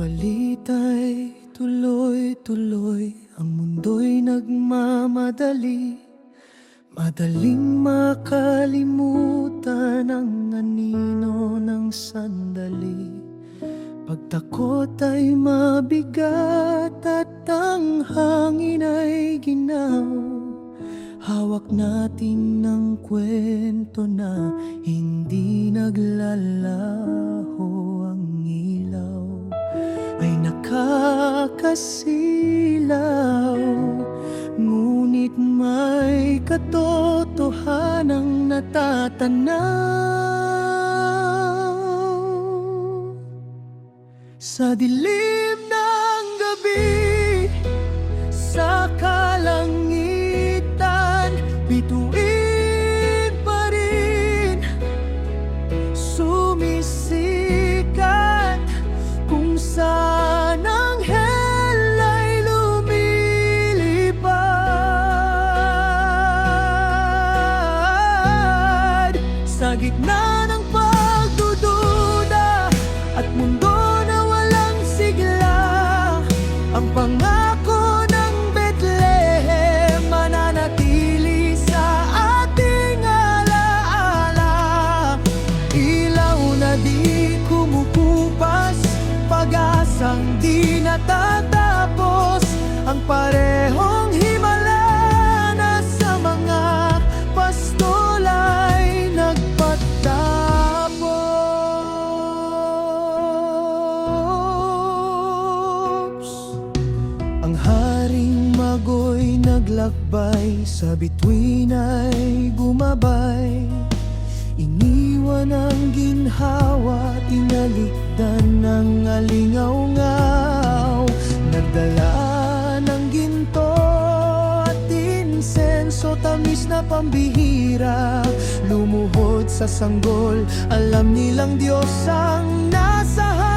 Ita'y tuloy-tuloy Ang mundo'y nagmamadali. Madaling makalimutan ang anino ng sandali. Pagtakot ay mabigat at ang hangin ay ginaw. Hawak natin ng kwento na hindi naglalaho nakakasilaw Ngunit may katotohanang natatanaw. Sa dilim ng gitna ng pagdududa At mundo na walang sigla. Ang pangako ng Bethlehem Mananatili sa ating alaala Ilaw na di kumukupas Pag-asang di natatapos. Ang parehong ang haring magoy naglakbay Sa bituin ay gumabay. Iniwan ang ginhawa Tinalikdan ng alingaw-ngaw. Nagdala ng ginto at insenso Tamis na pambihira. Lumuhod sa sanggol Alam nilang Diyos ang nasa